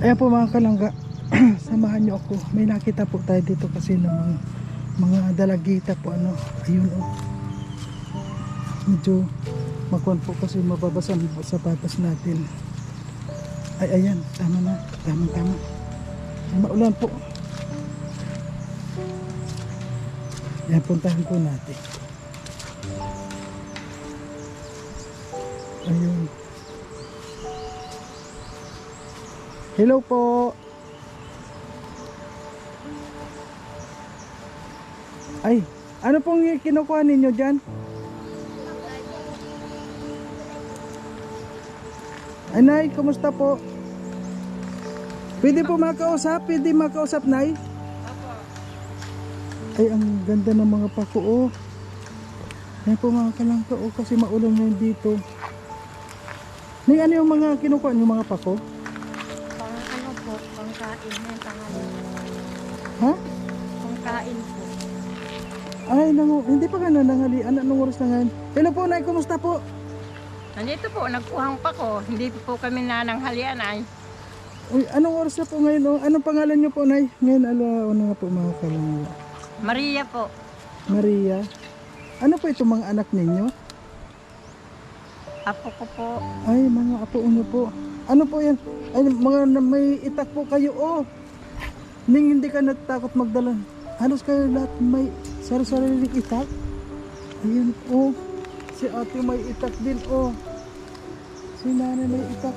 Ayan po mga kalangga, samahan niyo ako. May nakita po tayo dito kasi ng mga, mga dalagita po ano. Ayun oh. Medyo makuan po kasi mababasa ang sapatos natin. Ay ayan, tama na. Tama tama. Maulan po. Ayan, puntahan po natin. Ayun. Hello po. Ay, ano pong kinukuha ninyo dyan? Ay, Nay, kumusta po? Pwede po makausap? Pwede makausap, Nay? Ay, ang ganda ng mga pako, oh. Ay po mga kalangka, oh, kasi maulan ngayon dito. Nay, ano yung mga kinukuha niyo mga pako? Ay, nangu hindi pa ka na nanghalian. Anong oras na ngayon? Hello po, Nay. Kumusta po? Nandito po, nagkuhang pa ko. Hindi po kami nananghalian ay. Uy, anong oras na po ngayon? Oh? Anong pangalan niyo po, Nay? Ngayon, ala, ano nga po mga kalangga? Maria po. Maria. Ano po ito mga anak ninyo? Apo ko po. Ay, mga apo niyo po. Ano po yan? Ay, mga may itak po kayo, oh. Ning hindi ka natakot magdala. Halos kayo lahat may sarili-sariling itak. Ayun, oh. Si ate may itak din, oh. Si nanay may itak.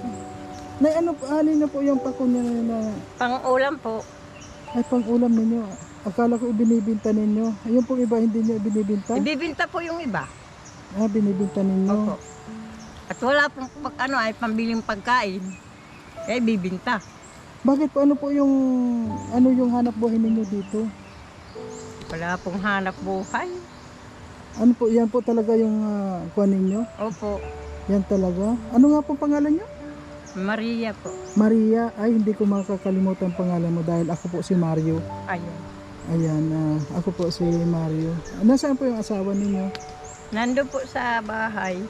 Nay, ano po, alin na po yung pako niya na, Pang-ulam po. ay pang ulam ninyo. Akala ko ibinibinta ninyo. Ayun pong iba hindi niyo ibinibinta. Ibibinta po yung iba. Ah, binibinta ninyo. Opo. At wala pong pag, ano ay pambiling pagkain. Eh, bibinta. Bakit po ano po yung ano yung hanap buhay ninyo dito? Wala pong hanap buhay. Ano po, yan po talaga yung uh, kuha ninyo? Opo. Yan talaga. Ano nga po pangalan nyo? Maria po. Maria. Ay, hindi ko makakalimutan ang pangalan mo dahil ako po si Mario. Ayun. Ayan, ah, ako po si Mario. Nasaan po yung asawa ninyo? Nando po sa bahay.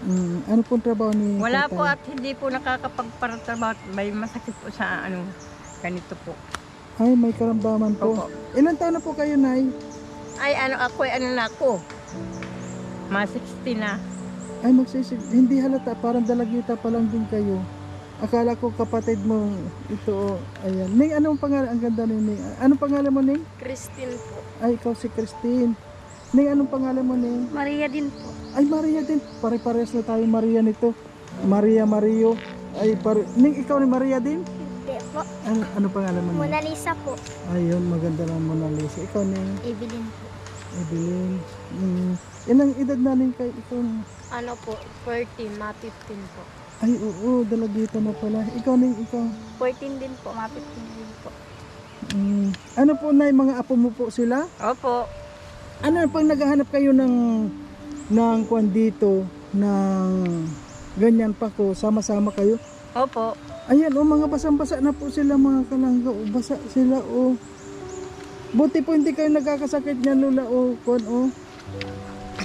Mm, ano pong trabaho ni Wala tatay? po at hindi po nakakapagparatrabaho. at May masakit po sa ano, ganito po. Ay, may karamdaman po. Opo. Ilan taon na po kayo, Nay? Ay, ano ako, ano na ako. Mga 60 na. Ay, magsisig. Hindi halata. Parang dalagita pa lang din kayo. Akala ko kapatid mo ito. Oh, ayan. Ning, anong pangalan? Ang ganda ni Ning. Anong pangalan mo, Ning? Christine po. Ay, ikaw si Christine. Ning, anong pangalan mo, Ning? Maria din po. Ay, Maria din. Pare-pares na tayo Maria nito. Maria Mario. Ay, pare... Ning, ikaw ni Maria din? Po. Ano, ano pangalan mo? Mona Lisa po. Ayun, maganda lang Mona Lisa. Ikaw, Ning? Evelyn po. Evelyn. Mm. Ilang edad na kay ikaw? Ano po, 14, ma 15 po. Ay, oo, dalagita na pala. Ikaw, Ning, ikaw. 14 din po, ma 15 din po. Mm. Ano po na mga apo mo po sila? Opo. Ano pag naghahanap kayo ng ng kwan dito ng ganyan pa ko, sama-sama kayo? Opo. Ayan, oh, mga basang-basa na po sila mga kalangga. Oh, basa sila, oh. Buti po hindi kayo nagkakasakit niyan, Lola, oh. Kwan, oh.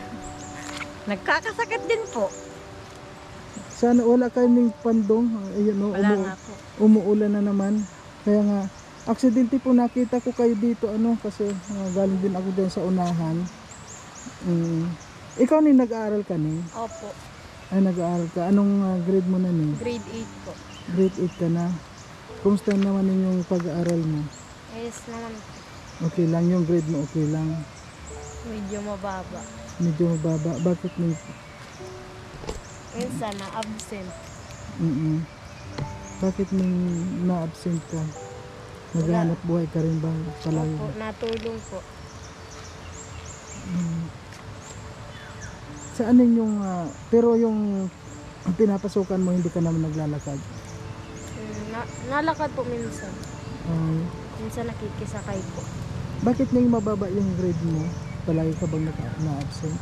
Nagkakasakit din po. Sana wala kayong pandong. Ayun, oh, Wala umu- po. umuulan na naman. Kaya nga, aksidente po nakita ko kayo dito, ano, kasi ah, galing din ako dyan sa unahan. Mm. Ikaw ni nag-aaral ka ni? Opo, Ay, nag-aaral ka. Anong ah, grade mo na ni? grade 8 po. Grade 8 ka na. Kumusta naman yung pag-aaral mo? Yes naman. Okay lang yung grade mo, okay lang. Medyo mababa. Medyo mababa. Bakit may... Minsan na absent. Mm Bakit may na-absent ka? Naghanap buhay ka rin ba palagi? Opo, natulong po. Mm. Saan yung ah, pero yung pinapasukan mo hindi ka naman naglalakad. Mm, Na, nalakad po minsan. Ay, Minsan nakikisakay po. bakit nang mababa yung grade mo? Palagi ka bang na-absent?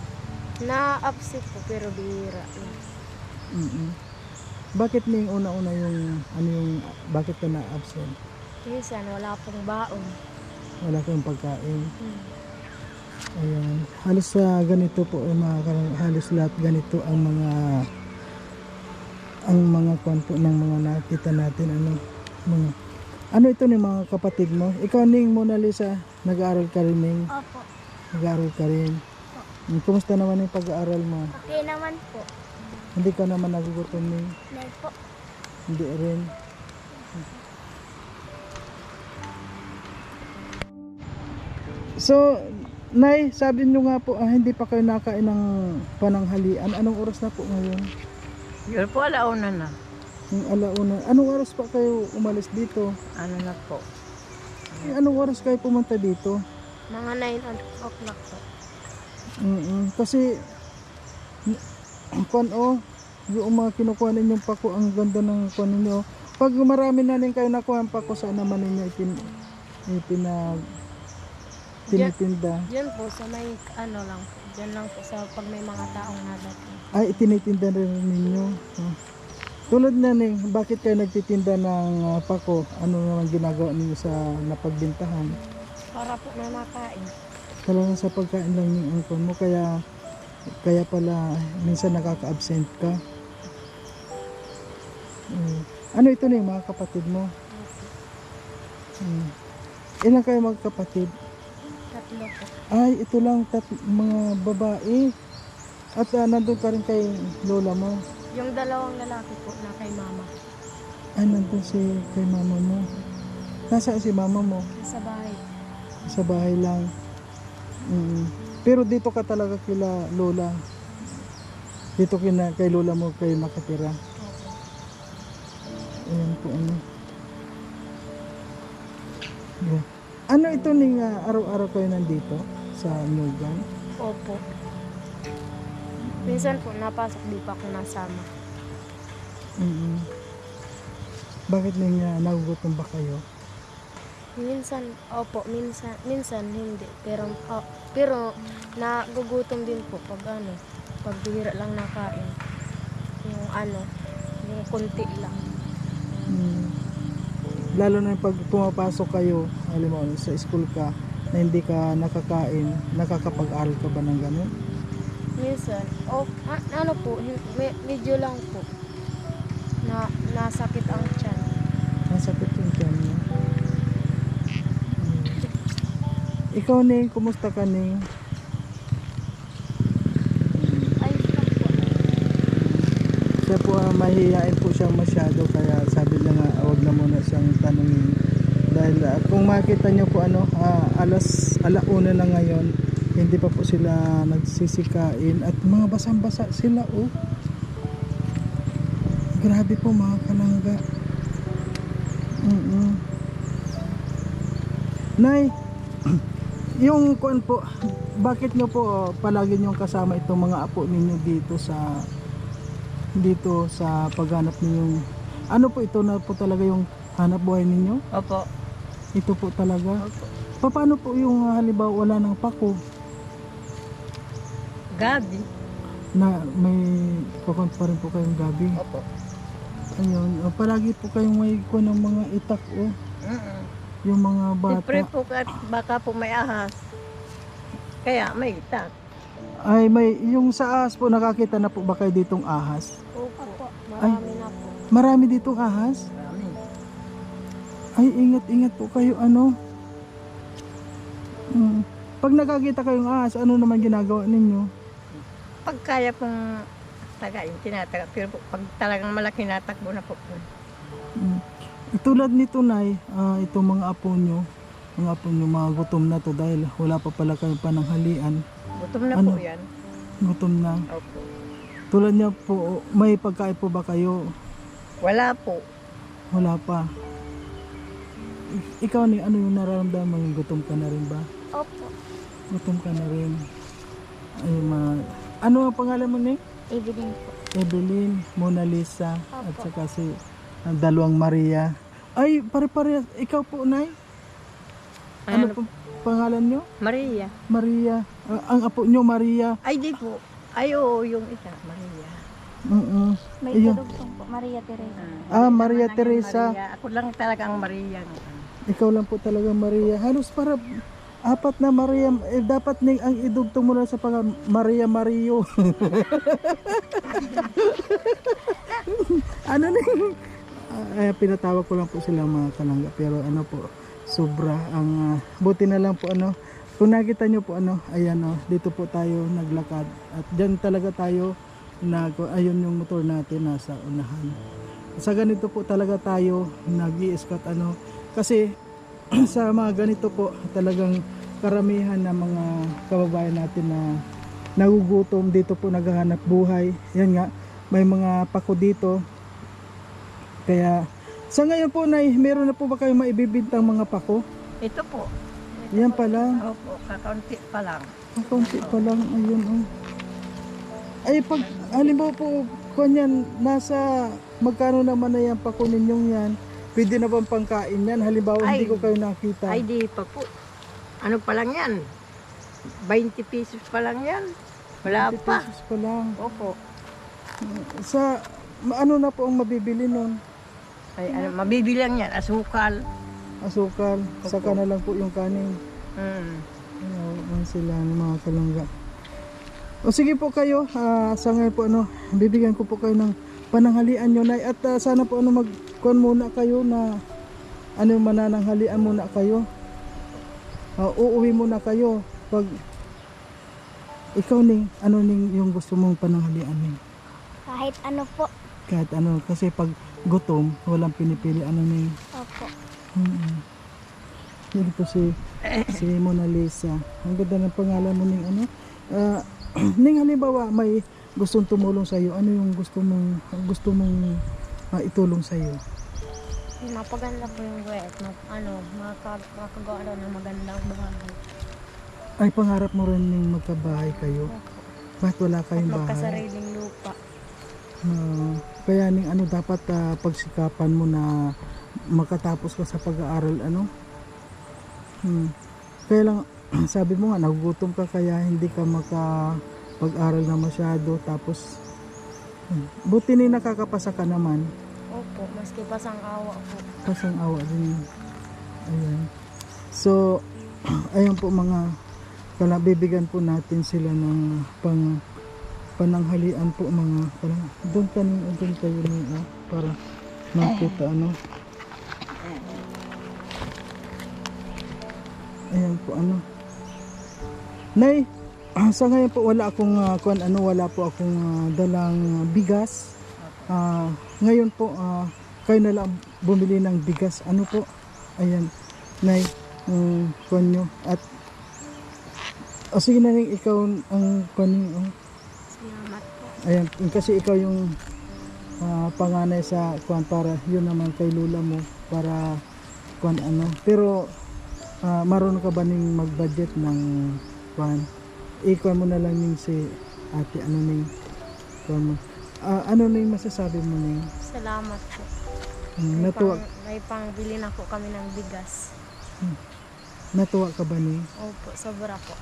Na-absent po pero bihira. mm Bakit ning una-una yung ano yung bakit ka na-absent? Minsan wala pong baon. Wala kang pagkain. Hmm. Ayan. Halos sa ganito po eh, mga halos lahat ganito ang mga ang mga kwan po ng mga nakita natin ano Mga, ano ito ni mga kapatid mo? Ikaw ning Mona Lisa, nag-aaral ka rin ning, Opo. nag-aaral ka rin. Mm, Kumusta naman yung pag-aaral mo? Okay naman po. Hindi ka naman nagugutom ning, po. hindi rin. So, Nay, sabi nyo nga po, ah, hindi pa kayo nakain ng pananghalian. Anong oras na po ngayon? Yun po, alauna na. Yung alauna. Anong oras pa kayo umalis dito? Ano na po. Eh, Anong oras kayo pumunta dito? Mga 9 o'clock po. mm Kasi, ang kwan o, yung mga kinukuha ninyong pako, ang ganda ng kwan ninyo. Pag marami na rin kayo nakuha ang pako, saan naman ninyo ipin, ipinag, tinitinda? Diyan po sa may ano lang po. Diyan lang po sa pag may mga taong nadating. Ay, itinitinda rin ninyo. Ah. Tulad na ning, bakit kayo nagtitinda ng ah, pako? Ano naman ginagawa ninyo sa napagbintahan? Para po na makain. Talagang sa pagkain lang yung angkon mo, kaya kaya pala minsan nakaka-absent ka. Mm. Ano ito na yung mga kapatid mo? Mm. Ilan kayo magkapatid? Tatlo po. Ay, ito lang tat mga babae. At ah, nandun ka rin kay lola mo. Yung dalawang lalaki po na kay mama. Ay, nandun si kay mama mo. Nasaan si mama mo? Sa bahay. Sa bahay lang. Mm. Pero dito ka talaga kila lola. Dito kina, kay lola mo kayo nakatira. Ayan po ano. Yeah. Ano ito ning ah, araw-araw kayo nandito sa Nugan? Opo. Minsan po napasok di pa ako nasama. mm Bakit ning uh, nagugutom ba kayo? Minsan, opo, minsan, minsan hindi. Pero, oh, pero nagugutom din po pag ano, pag bihira lang nakain. Yung ano, yung kunti lang. Mm. Lalo na pag pumapasok kayo, alam mo, sa school ka, na hindi ka nakakain, nakakapag-aral ka ba ng ganun? Minsan, oh, a- ano po, me- medyo lang po. Na, nasakit ang tiyan. Nasakit yung tiyan mo. Mm. Ikaw, Ning, kumusta ka, Ning? Ay, po. Siya po, ah, mahihiyain po siya masyado, kaya sabi niya nga, na muna siyang tanungin. Dahil ah, kung makita niyo po, ano, ah, alas, alauna na ngayon, hindi pa po sila nagsisikain at mga basang-basa sila, oh. Grabe po mga kalangga. mm Nay, yung kuan po, bakit nyo po oh, palagi nyo kasama itong mga apo ninyo dito sa dito sa paghanap ninyong ano po ito na po talaga yung hanap buhay ninyo? Opo. Ito po talaga. Opo. Pa- Paano po yung ah, halimbawa wala ng pako Gabi. na may pakon pa rin po kayong gabi? Opo. Ayun, oh, palagi po kayong may kuha ng mga itak oh, Mm-mm. yung mga Siyempre bata. po, at baka po may ahas. Kaya may itak. Ay may yung sa ahas po nakakita na po ba kayo ditong ahas? Opo, marami na po. Marami ditong ahas? Ay, ingat-ingat po kayo, ano? Mm. Pag nakakita kayong ahas, ano naman ginagawa ninyo? Pag kaya pong tagain, tinataga. Pero po, pag talagang malaki natakbo na po po. Mm. Tulad nito, Nay, ah, itong mga apo nyo, mga apo nyo, mga gutom na to dahil wala pa pala kayong pananghalian. Gutom na Ano? po yan. Gutom na. Opo. Tulad niya po, may pagkain po ba kayo? Wala po. Wala pa. Ikaw ni ano yung nararamdaman? Gutom ka na rin ba? Opo. Gutom ka na rin. Ay, mga... Ano ang pangalan mo ni? Evening po. Evelyn, Mona Lisa, at Opo. saka si ang dalawang Maria. Ay, pare-pare, ikaw po, Nay? Ano Ano? po pangalan nyo? Maria. Maria. Ah, ang apo nyo, Maria. Ay, di po. Ay, oo, yung isa, Maria. Mm May Ayun. po, Maria Teresa. Ah, Maria Teresa. Maria. Ako lang talaga ang Maria. Ikaw lang po talaga, Maria. Halos para apat na Maria. Eh, dapat ning ang idugtong mo na sa pang Maria Mario. ano ning ah, eh, pinatawag ko lang po sila mga kalangga pero ano po sobra ang ah, buti na lang po ano kung nakita nyo po ano ayan oh, dito po tayo naglakad at dyan talaga tayo nag ayun yung motor natin nasa unahan sa ganito po talaga tayo nag scout ano kasi sa mga ganito po talagang karamihan ng mga kababayan natin na nagugutom dito po naghahanap buhay. Yan nga may mga pako dito. Kaya sa ngayon po na meron na po ba kayong maibibintang mga pako? Ito po. yan pa lang? Opo, kakaunti pa lang. ang konti pa lang ayun oh. Ay pag halimbawa po kanyan nasa magkano naman na yan pako ninyong yan pwede na bang pangkain yan halimbawa hindi Ay. ko kayo nakita Ay, di pa po. Ano pa lang yan? 20 pesos pa lang yan. Wala 50 pa. pesos pa lang Opo. sa ma- ano na po ang mabibili nun Ay, ano, mabibili lang yan. Asukal. asukal saka na lang po yung kanin Mm. Ayan sila ng mga kalangga. O sige po kayo, ah, sa ngayon po ano, bibigyan ko po kayo ng pananghalian nyo na at ah, sana po ano magkuhan muna kayo na ano manananghalian muna kayo. Ah, uuwi muna kayo pag ikaw ning ano ning yung gusto mong pananghalian ning Kahit ano po. kahit ano kasi pag gutom walang pinipili ano ning Opo. Mm-mm. Yan po si si Mona Lisa. Ang ganda ng pangalan mo ning ano. Ah, ning halimbawa may gustong tumulong sa iyo. Ano yung gusto mong gusto mong ah, itulong sa iyo? Mapaganda po yung buhay at map, ano, makag makagawa daw ng magandang bahay. Ay pangarap mo rin ning magkabahay kayo. Bakit wala kayong bahay? magkasariling lupa. Ah, kaya ning ano dapat ah, pagsikapan mo na makatapos ka sa pag-aaral ano? Hmm. Kaya lang sabi mo nga nagugutom ka kaya hindi ka maka pag-aral na masyado tapos buti ni nakakapasa ka naman. Opo, maski pasang awa po. kasang awa rin ayan. So ayan po mga kala bibigyan po natin sila ng pang pananghalian po mga kala doon ka ning doon kayo ning ah, para makita ano. Ayan po ano. Nay, sa ngayon po wala akong ah, kuwan ano wala po akong ah, dalang bigas. Ah, ngayon po ah, kayo na lang bumili ng bigas. Ano po? Ayan. Nay, um, kuwan nyo. At o sige na rin ikaw ang kuwan nyo. oh. Salamat po. Ayan, kasi ikaw yung ah, panganay sa kuwan para yun naman kay lula mo para kuwan ano. Pero ah, marunong ka ba ning mag-budget ng kuwan? Ikuan mo na lang yung si ate ano ning kuwan mo. Ah, ano ning masasabi mo ning? Salamat po. Hmm, May natuwa, pang, may pangbili na po kami ng bigas. natuwa ka ba ning? Opo, sobra po.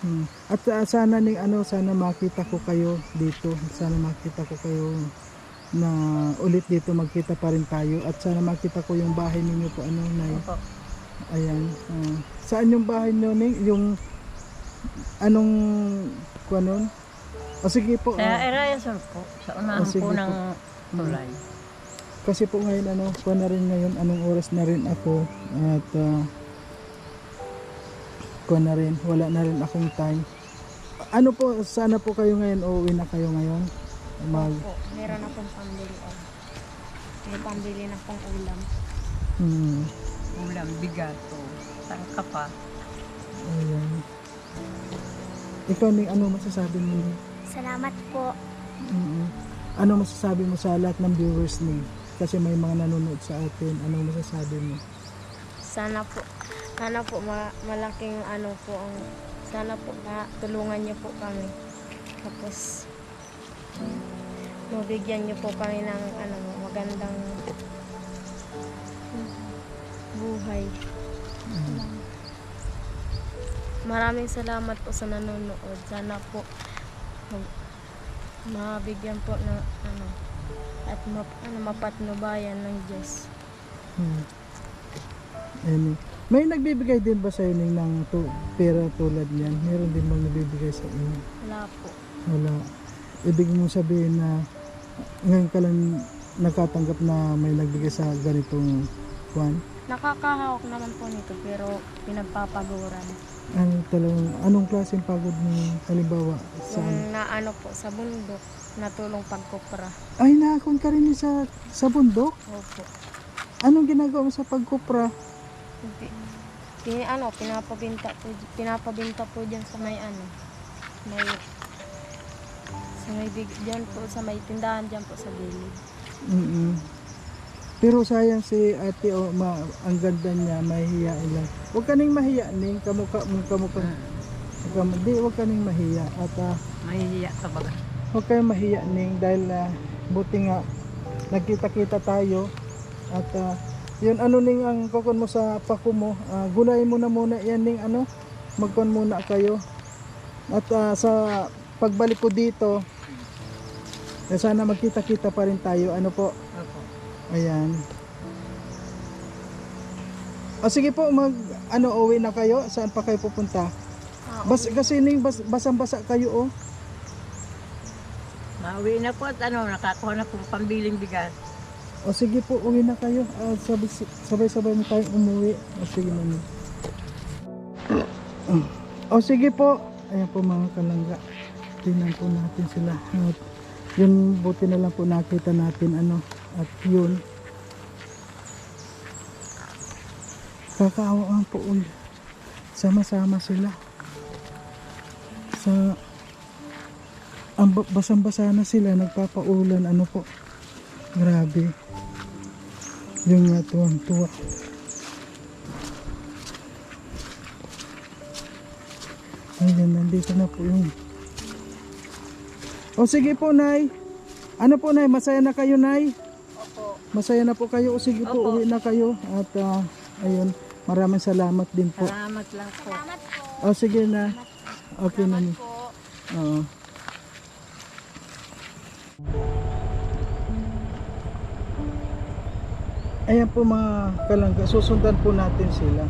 Hmm. At ah, sana ning ano sana makita ko kayo dito. Sana makita ko kayo na ulit dito magkita pa rin tayo at sana makita ko yung bahay ninyo po ano na Opo. ayan ah. saan yung bahay niyo ning yung anong kuanon o sige po Sa ah, Erayason po. Sa unahan sige po po. ng tulay. kasi po ngayon ano kuha na rin ngayon anong oras na rin ako at uh, kuha na rin wala na rin akong time ano po sana po kayo ngayon o uwi na kayo ngayon mag Opo, meron na pong pambili. Oh. May pambili na pong ulam. hmm, Ulam, bigato. Tangka pa. ayan ikaw ning ano masasabi mo Ning? Salamat po. Mm. ano masasabi mo sa lahat ng viewers ni kasi may mga nanonood sa atin ano masasabi mo Sana po, sana po ma- malaking ano po ang, sana po na tulungan niyo po kami. Tapos, mabigyan niyo po kami ng ano, magandang buhay. Maraming salamat po sa nanonood. Sana po mabigyan po ng ano at map, ano, mapatnubayan ng Diyos. Hmm. Ano, may nagbibigay din ba sa inyo ng to, pera tulad niyan? Meron din bang nagbibigay sa inyo? Wala po. Wala. Ibig mo sabihin na ngayon ka lang nakatanggap na may nagbigay sa ganitong kwan? Nakakahawak naman po nito pero pinagpapaguran. Ano talagang, anong klaseng pagod ni halimbawa saan? Yung naano po sa bundok, natulong pagkupra. Ay, nakakon ka rin sa, sa bundok? Opo. Anong ginagawa mo sa pagkupra? Pi, pin, ano, pinapabinta po, pinapabinta po dyan sa may ano, may, sa may, big- dyan po, sa may tindahan dyan po sa gilid. mm Pero sayang si ate, oh, ma, ang ganda niya, mahihiya lang. Huwag ka ning mahiya, ning kamukha mo, kamukha. Huwag ka, di, huwag ka ning mahiya. At ah, Mahihiya ka baga. huwag kayong mahiya, ning, dahil ah, buti nga, nagkita-kita tayo. At ah, yun, ano ning ang kokon mo sa pako mo, ah, gulay mo na muna yan, ning ano, magkon muna kayo. At ah, sa pagbalik ko dito, eh, sana magkita-kita pa rin tayo. Ano po? Ayan. O sige po, mag ano uwi na kayo. Saan pa kayo pupunta? Ah, Bas kasi ning bas, basang-basa kayo oh. Mauwi na po at ano, nakakuha na pong pambiling bigas. O sige po, uwi na kayo. Ah, sabay, sabay-sabay na tayong umuwi. O sige na O sige po. Ayan po mga kalangga. Tingnan po natin sila. Yun buti na lang po nakita natin ano. At yun. Kakaawa po ulit. Sama-sama sila. Sa ang ba- basang-basa na sila nagpapaulan ano po grabe yung nga tuwang tuwa ayun nandito na po yung o sige po nay ano po nay masaya na kayo nay. Masaya na po kayo o sige po Opo. uwi na kayo at ah, ayun maraming salamat din po Salamat lang po. Salamat po. o sige na okay na ni Oo. Ayan po mga kalangga, susundan po natin sila.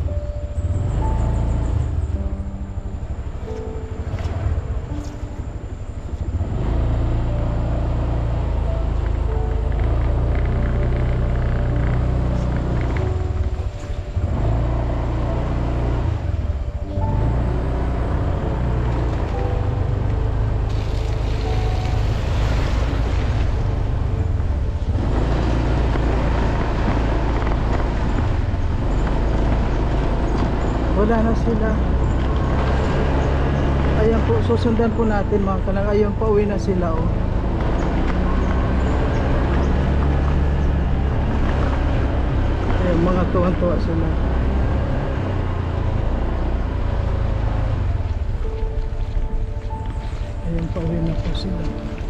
Wala na sila. Ayan po, susundan po natin mga kalangga. Ayan pa, uwi na sila oh. Ayan, mga tuwan-tuwa sila. Ayan pa, uwi na po sila.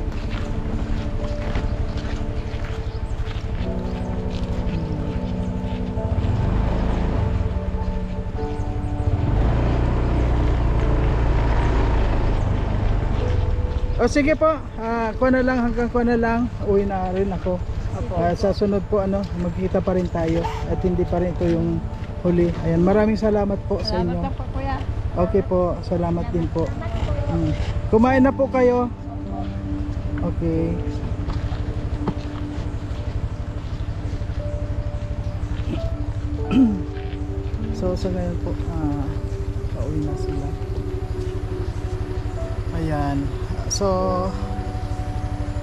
O sige po, ah, kuha na lang hanggang kuha na lang. Uwi na rin ako. Ah, sa sunod po ano, magkita pa rin tayo at hindi pa rin ito yung huli. Ayan, maraming salamat po sa inyo. Salamat po kuya. Okay po, salamat din po. Mm. Kumain na po kayo. Okay. so sa ngayon po, ah, pauwi na sila. Ayan. So,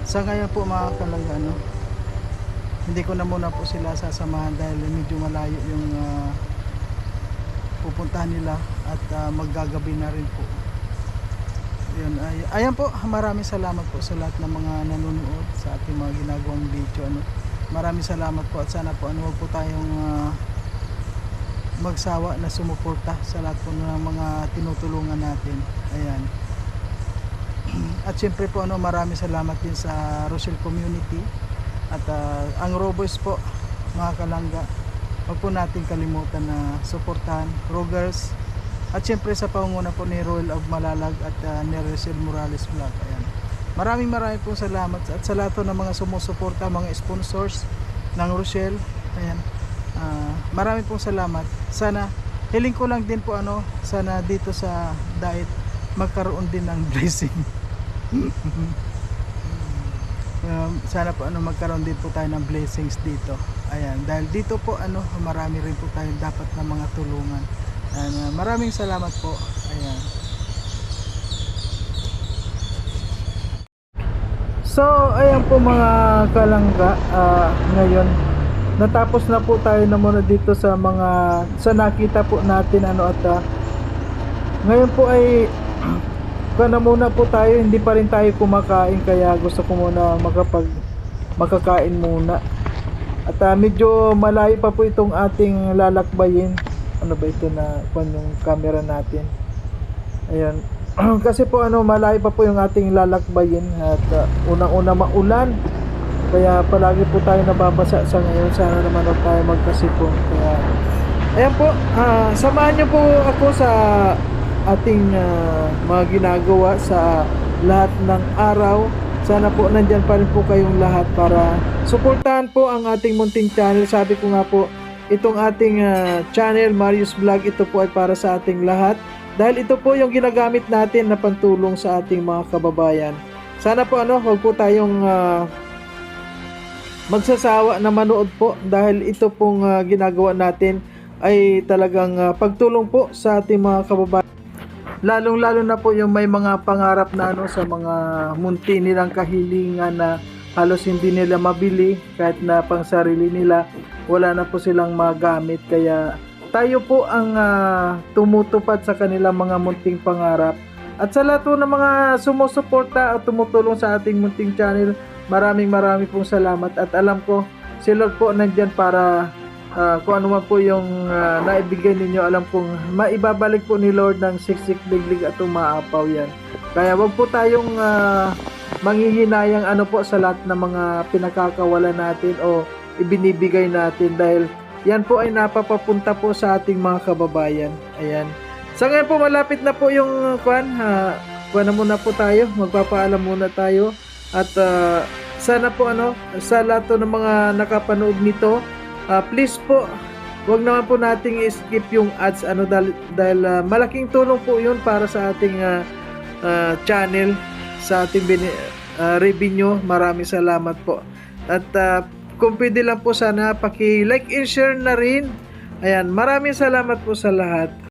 sa ngayon po mga kalangga, ano, hindi ko na muna po sila sasamahan dahil medyo malayo yung ah, pupuntahan nila at ah, maggagabi na rin po. Yun, ay, ayan po, maraming salamat po sa lahat ng mga nanonood sa ating mga ginagawang video. Ano. Maraming salamat po at sana po ano wag po tayong ah, magsawa na sumuporta sa lahat po ng mga tinutulungan natin. Ayan. At syempre po ano, maraming salamat din sa Rochelle Community at ah, ang Roboys po mga kalangga. Huwag po natin kalimutan na suportahan Rogers at syempre sa pangunguna po ni Royal of Malalag at uh, ni Rachel Morales Vlog. Ayan. Maraming maraming po salamat at sa lahat ng mga sumusuporta, mga sponsors ng Rochelle. Ayan. Ah, maraming pong salamat. Sana hiling ko lang din po ano, sana dito sa diet magkaroon din ng blessing. Um, sana po ano magkaroon din po tayo ng blessings dito. Ayan, dahil dito po ano marami rin po tayo dapat na mga tulungan. Ayan, ah, maraming salamat po. Ayan. So, ayan po mga kalangga, ah, ngayon natapos na po tayo na muna dito sa mga sa nakita po natin ano at ah, ngayon po ay na muna po tayo, hindi pa rin tayo kumakain kaya gusto ko muna makapag makakain muna. At ah, medyo malayo pa po itong ating lalakbayin. Ano ba ito na kung yung camera natin? Ayan. Kasi po ano malayo pa po yung ating lalakbayin at ah, unang-una maulan. Kaya palagi po tayo nababasa sa ngayon. Sana naman huwag tayo magkasipon. Kaya Ayan po, ah, samahan niyo po ako sa ating ah, mga ginagawa sa lahat ng araw. Sana po nandyan pa rin po kayong lahat para suportahan po ang ating munting channel. Sabi ko nga po, itong ating ah, channel, Marius Vlog, ito po ay para sa ating lahat. Dahil ito po yung ginagamit natin na pantulong sa ating mga kababayan. Sana po ano, huwag po tayong ah, magsasawa na manood po dahil ito pong ah, ginagawa natin ay talagang ah, pagtulong po sa ating mga kababayan. Lalong lalo na po yung may mga pangarap na ano sa mga munti nilang kahilingan na halos hindi nila mabili kahit na pang sarili nila wala na po silang magamit. Kaya tayo po ang ah, tumutupad sa kanilang mga munting pangarap. At sa lahat po ng mga sumusuporta at tumutulong sa ating munting channel maraming maraming pong salamat. At alam ko si Lord po nandyan para ah, kung ano man po yung ah, naibigay ninyo alam kong maibabalik po ni Lord ng siksik biglig at umaapaw yan. Kaya wag po tayong ah, manghihinayang ano po sa lahat ng mga pinakakawalan natin o ibinibigay natin dahil yan po ay napapapunta po sa ating mga kababayan. Ayan. Sa ngayon po malapit na po yung kwan ha, kwan na muna po tayo. Magpapaalam muna tayo. At ah, sana po ano sa lahat ng mga nakapanood nito ah, please po wag naman po nating i-skip yung ads. Ano dahil, dahil ah, malaking tulong po yun para sa ating ah, ah, channel sa ating bini- ah, revenue. Maraming salamat po. At ah, kung pwede lang po sana paki like and share na rin. Ayan maraming salamat po sa lahat